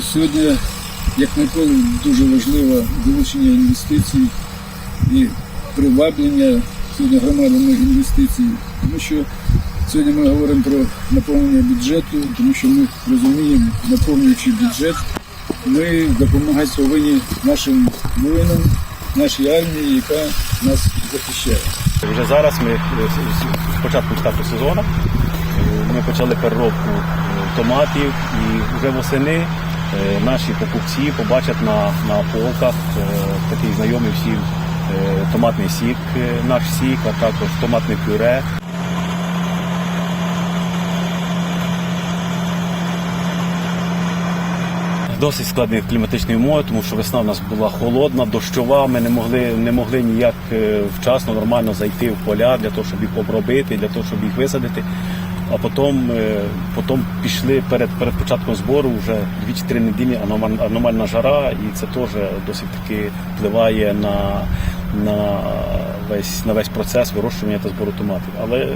сьогодні, як ніколи, дуже важливо залучення інвестицій і приваблення сьогодні громадами інвестицій, тому що сьогодні ми говоримо про наповнення бюджету, тому що ми розуміємо, наповнюючи бюджет, ми допомагати повинні нашим воїнам, нашій армії, яка нас захищає. Вже зараз ми е, з- початку старту сезону е, ми почали переробку е, томатів і вже восени наші покупці побачать на, на полках е, такий знайомий всім е, томатний сік, е, наш сік, а також томатне пюре. Досить складні кліматичні умови, тому що весна в нас була холодна, дощова. Ми не могли, не могли ніяк е, вчасно нормально зайти в поля для того, щоб їх обробити, для того, щоб їх висадити. А потім, е, потім пішли перед, перед початком збору вже 2-3 неділі аномаль- аномальна жара, і це теж досить таки впливає на, на, весь, на весь процес вирощування та збору томатів. Але,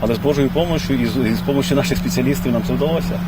але з Божою допомогою і з допомогою наших спеціалістів нам це вдалося.